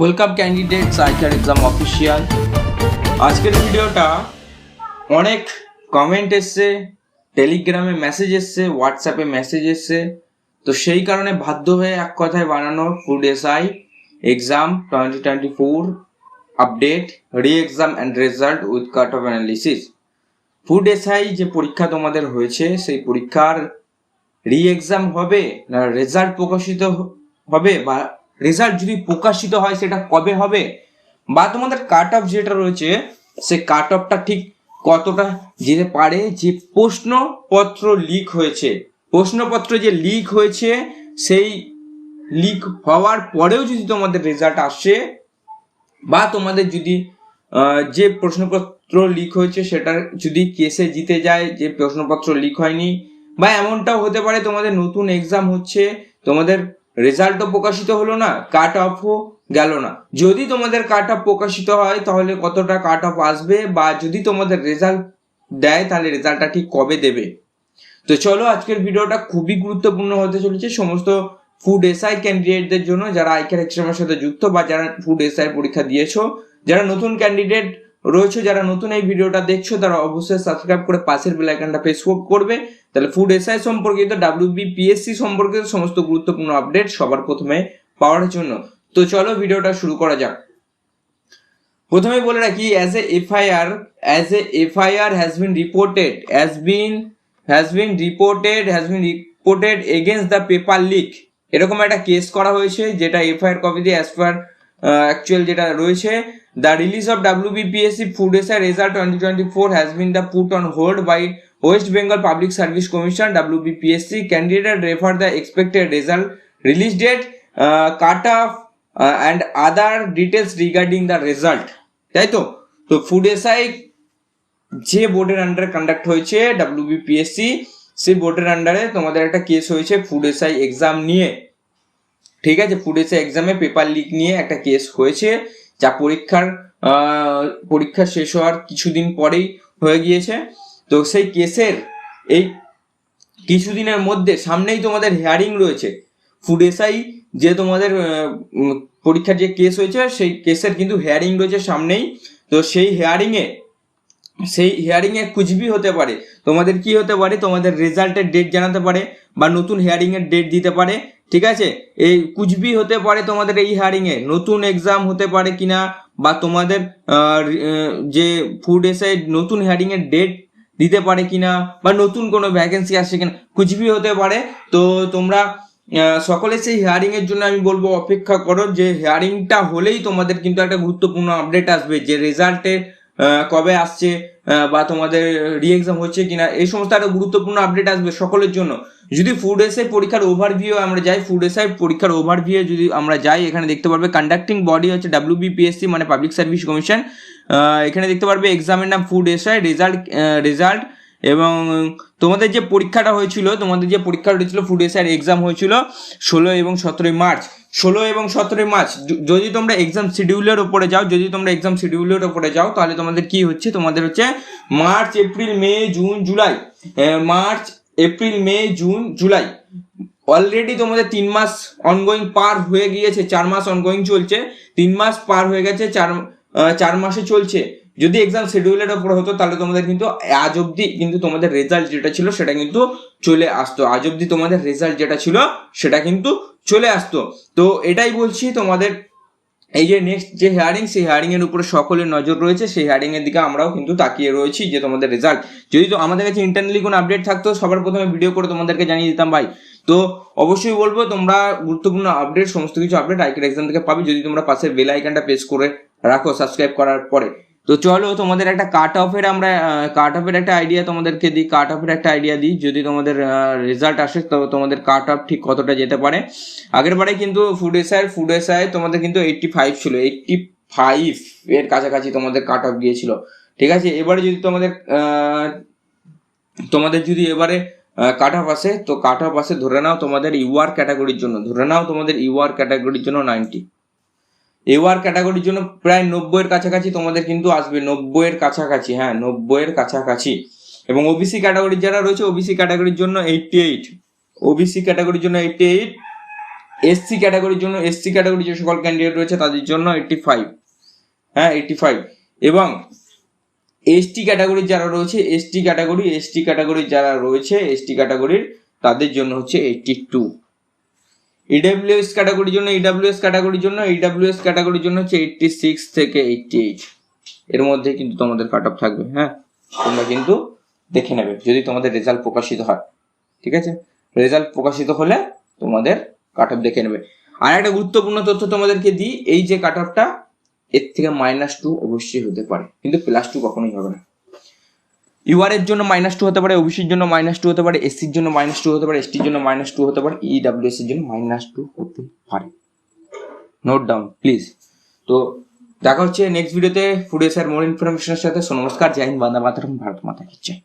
Welcome candidate ICAR exam official আজকের ভিডিওটা অনেক কমেন্ট এসছে টেলিগ্রামে মেসেজ এসছে হোয়াটসঅ্যাপে মেসেজ এসছে। তো সেই কারণে বাধ্য হয়ে এক কথায় বানানো food SI exam twenty twenty four update re exam and result with cut off analysis food SI যে পরীক্ষা তোমাদের হয়েছে, সেই পরীক্ষার রি এক্সাম হবে না রেজাল্ট প্রকাশিত হবে বা রেজাল্ট যদি প্রকাশিত হয়, সেটা কবে হবে? বা তোমাদের কাট অফ যেটা রয়েছে, সে কাট অফটা ঠিক কতটা যেতে পারে? যে প্রশ্নপত্র লিক হয়েছে। প্রশ্নপত্র যে লিক হয়েছে, সেই লিক হওয়ার পরেও যদি তোমাদের রেজাল্ট আসে, বা তোমাদের যদি যে প্রশ্নপত্র লিক হয়েছে সেটা যদি কেসে জিতে যায়, যে প্রশ্নপত্র লিক হয়নি, বা এমনটাও হতে পারে, তোমাদের নতুন এক্সাম হচ্ছে, তোমাদের রেজাল্টও প্রকাশিত হলো না কাট অফও গেল না। যদি তোমাদের কাট অফ প্রকাশিত হয়, তাহলে কতটা কাট অফ আসবে? বা যদি তোমাদের রেজাল্ট দেয়, তাহলে রেজাল্টটা ঠিক কবে দেবে? তো চলো, আজকের ভিডিওটা খুবই গুরুত্বপূর্ণ হতে চলেছে সমস্ত ফুড এসআই ক্যান্ডিডেটদের জন্য। যারা আইকার এক্সামের সাথে যুক্ত বা যারা ফুড এসআই পরীক্ষা দিয়েছ, যারা নতুন ক্যান্ডিডেট রয়েছে, যারা নতুন এই ভিডিওটা দেখছ, তারা অবশ্যই সাবস্ক্রাইব করে পাশের বেল আইকনটা প্রেস করবে। তাহলে ফুড এসআই সম্পর্কিত ডাব্লিউবি পিএসসি সম্পর্কিত সমস্ত গুরুত্বপূর্ণ আপডেট সবার প্রথমে পাওয়ার জন্য। তো চলো ভিডিওটা শুরু করা যাক। প্রথমে বলে রাখি as a FIR as a FIR has been reported has been has been reported has been reported against the paper leak এরকম একটা কেস করা হয়েছে, যেটা এফআইআর কপি দিয়ে অ্যাজ পার অ্যাকচুয়াল যেটা রয়েছে the release of WBPSC food SI result twenty twenty four has been the put on hold by West Bengal Public Service Commission WBPSC candidate refer the expected result release date cut off and other details regarding the result তাই তো? তো food SI যে বোর্ডের আন্ডারে conduct হয়েছে WBPSC সেই বোর্ডের আন্ডারে তোমাদের একটা কেস হয়েছে ফুড এসআই এক্সাম নিয়ে। ঠিক আছে এসআই এক্সামে পেপার লিক নিয়ে একটা কেস হয়েছে, যা পরীক্ষার পরীক্ষা শেষ হওয়ার কিছুদিন পরেই হয়ে গিয়েছে। তো সেই কেসের এই কিছুদিনের মধ্যে সামনেই তোমাদের হেয়ারিং রয়েছে। ফুড যে তোমাদের পরীক্ষার যে কেস হয়েছে, সেই কেসের কিন্তু হেয়ারিং রয়েছে সামনেই। তো সেই হেয়ারিংয়ে সেই হিয়ারিং এ কুচবি হতে পারে। তোমাদের কি হতে পারে? তোমাদের রেজাল্টের ডেট জানাতে পারে বা নতুন হিয়ারিং এর ডেট দিতে পারে, ঠিক আছে? এই কুচবি হতে পারে তোমাদের এই হিয়ারিং এ নতুন এক্সাম হতে পারে কিনা বা তোমাদের যে ফুড এসে নতুন হিয়ারিং এর ডেট দিতে পারে কিনা বা নতুন কোনো ভ্যাকেন্সি আসছে কিনা কুচবি হতে পারে। তো তোমরা সকলে সেই হিয়ারিং এর জন্য আমি বলব অপেক্ষা করো যে হিয়ারিংটা হলেই তোমাদের কিন্তু একটা গুরুত্বপূর্ণ আপডেট আসবে, যে রেজাল্টে কবে আসছে বা তোমাদের রি এক্সাম হচ্ছে কিনা, এই সমস্ত একটা গুরুত্বপূর্ণ আপডেট আসবে সকলের জন্য। যদি ফুড এসআই পরীক্ষার ওভারভিউ আমরা যাই ফুড এসআই পরীক্ষার ওভারভিউ যদি আমরা যাই, এখানে দেখতে পারবে কন্ডাক্টিং বডি হচ্ছে ডাব্লিউবিপিএসসি মানে পাবলিক সার্ভিস কমিশন এখানে দেখতে পারবে এক্সামের নাম ফুড এসআই রেজাল্ট রেজাল্ট এবং তোমাদের যে পরীক্ষাটা হয়েছিল, তোমাদের যে পরীক্ষাটা হয়েছিল ফুড এসআই এক্সাম হয়েছিল ষোলো এবং সতেরোই মার্চ। ষোলো এবং সতেরোই মার্চ যদি তোমরা এক্সাম শিডিউলের ওপরে যাও, যদি তোমরা এক্সাম শিডিউলের ওপরে যাও, তাহলে তোমাদের কি হচ্ছে? তোমাদের হচ্ছে March, April, May, June, July. March, April, May, June, July. Already তোমাদের তিন মাস অনগোয়িং পার হয়ে গিয়েছে, চার মাস অনগোয়িং চলছে। তিন মাস পার হয়ে গেছে, চার চার মাসে চলছে। যদি এক্সাম শিডিউলের ওপর হতো, তাহলে তোমাদের কিন্তু আজ অবধি কিন্তু তোমাদের রেজাল্ট যেটা ছিল, সেটা কিন্তু চলে আসতো। আজ অবধি তোমাদের রেজাল্ট যেটা ছিল, সেটা কিন্তু চলে আসতো। তো এটাই বলছি তোমাদের, এই যে নেক্সট যে হেয়ারিং সেই হেয়ারিং এর উপরে সকলের নজর রয়েছে, সেই হেয়ারিং এর দিকে আমরাও কিন্তু তাকিয়ে রয়েছি যে তোমাদের রেজাল্ট যদি তো আমাদের কাছে ইন্টারনালি কোনো আপডেট থাকতো, সবার প্রথমে ভিডিও করে তোমাদেরকে জানিয়ে দিতাম ভাই। তো অবশ্যই বলব, তোমরা গুরুত্বপূর্ণ আপডেট সমস্ত কিছু আপডেট আইকের এক্সাম থেকে পাবে। যদি তোমরা পাশের বেল আইকনটা প্রেস করে রাখো সাবস্ক্রাইব করার পরে। তো চলো তোমাদের একটা কাট অফের আমরা কাট অফের একটা আইডিয়া তোমাদেরকে দিই কাট অফের একটা আইডিয়া দিই। যদি তোমাদের রেজাল্ট আসে তো তোমাদের কাট অফ ঠিক কতটা যেতে পারে। আগের বারে কিন্তু ফুড এসআই ফুড এসআই তোমাদের কিন্তু এইটটি ফাইভ ছিল। এইটটি ফাইভ এর কাছাকাছি তোমাদের কাট অফ গিয়েছিল। ঠিক আছে? এবারে যদি তোমাদের তোমাদের যদি এবারে কাট অফ আসে, তো কাট অফ আসে ধরে নাও তোমাদের ইউআর ক্যাটাগরির জন্য। ধরে নাও তোমাদের ইউআর ক্যাটাগরির জন্য নাইনটি এওয়ার ক্যাটাগরির জন্য প্রায় নব্বইয়ের কাছাকাছি তোমাদের কিন্তু আসবে, নব্বইয়ের কাছাকাছি হ্যাঁ নব্বইয়ের কাছাকাছি। এবং ওবিসি ক্যাটাগরির যারা রয়েছে ওবিসি ক্যাটাগরির জন্য এইটটি এইট ওবিসি ক্যাটাগরির জন্য এইটটি এইট এসসি ক্যাটাগরির জন্য এসসি ক্যাটাগরি যে সকল ক্যান্ডিডেট রয়েছে, তাদের জন্য এইটটি ফাইভ হ্যাঁ এইটটি ফাইভ এবং এসটি ক্যাটাগরির যারা রয়েছে এসটি ক্যাটাগরি এসটি ক্যাটাগরির যারা রয়েছে এসটি ক্যাটাগরির তাদের জন্য হচ্ছে এইটটি টু ইডাব্লিউএস ক্যাটাগরির জন্য ইডাব্লিউএস ক্যাটাগরির জন্য ইডাব্লিউএস ক্যাটাগরির জন্য হচ্ছে এইটটি সিক্স থেকে এইটটি এইট এর মধ্যে কিন্তু তোমাদের কাট অফ থাকবে হ্যাঁ? তোমরা কিন্তু দেখে নেবে, যদি তোমাদের রেজাল্ট প্রকাশিত হয়, ঠিক আছে? রেজাল্ট প্রকাশিত হলে তোমাদের কাট অফ দেখে নেবে। আর একটা গুরুত্বপূর্ণ তথ্য তোমাদেরকে দিই, এই যে কাট অফটা এর থেকে মাইনাস টু অবশ্যই হতে পারে, কিন্তু প্লাস টু কখনোই হবে না। ইউআর এর জন্য মাইনাস টু হতে পারে ওবিসির জন্য মাইনাস টু হতে পারে এসসির জন্য মাইনাস টু হতে পারে এসটির জন্য মাইনাস টু হতে পারে ইডাব্লিউএস এর জন্য মাইনাস টু হতে পারে। নোট ডাউন প্লিজ তো দেখা হচ্ছে নেক্সট ভিডিওতে ফুড এস আর মোর ইনফরমেশনের সাথে। নমস্কার, জয় হিন্দ, বান্দা মাতারম, ভারত মাতা কি জয়।